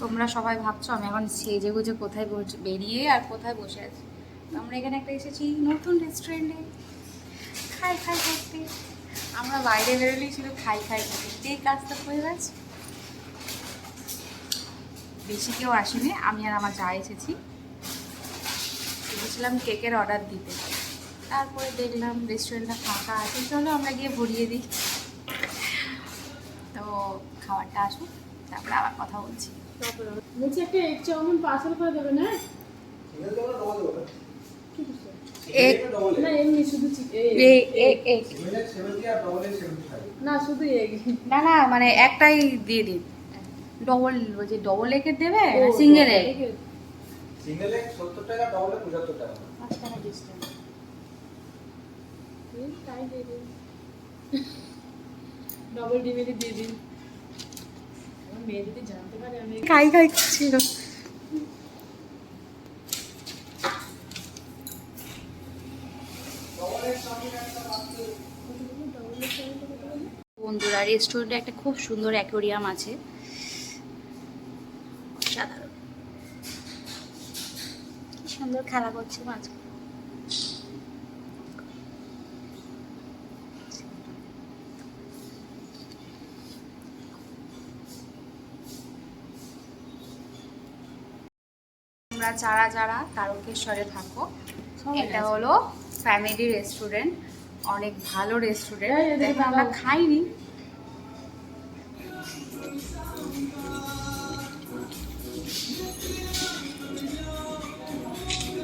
তোমরা সবাই ভাবছ আমি এখন সেজে গুজে কোথায় বেরিয়ে আর কোথায় বসে আছি? আমরা এখানে একটা এসেছি নতুন রেস্টুরেন্টে খাই খাই করতে আমরা বাইরে বেরোলেই ছিল খাই খাই করতে যেই কাজটা হয়ে গেছে। বেশি কেউ আসেনি, আমি আর আমার যা এসেছি। এসেছিলাম কেকের অর্ডার দিতে। তারপরে দেখলাম রেস্টুরেন্টটা ফাঁকা আছে। চলো আমরা গিয়ে ভরিয়ে দিই। খাবারটা আসুক তারপরে আবার কথা বলছি। বলছি একটা এগ চাউমিন পার্সেল করে দেবেন না এমনি শুধু চি- এগ। এগ এগ এগ না শুধু এগ না না মানে একটাই দিয়ে দিন। ডবল বলছি ডবল এগের দেবে সিঙ্গেল এগ সিঙ্গেল এক সত্তর টাকা ডবল এক পঁচাত্তর টাকা। পাঁচ টাকা। ডিসকাউন্ট দিয়ে দিন। ডবল ডিমেরই দিয়ে দিন। মেয়ে যদি জানতে পারে আমি খাই খাই করছিল বন্ধুরা রেস্টুরেন্টে একটা খুব সুন্দর অ্যাকোরিয়াম আছে। সাধারণ। কি সুন্দর খেলা করছে মাছ তোমরা যারা যারা তারকেশ্বরে থাকো এটা হলো ফ্যামিলি রেস্টুরেন্ট অনেক ভালো রেস্টুরেন্ট আমরা খাইনি।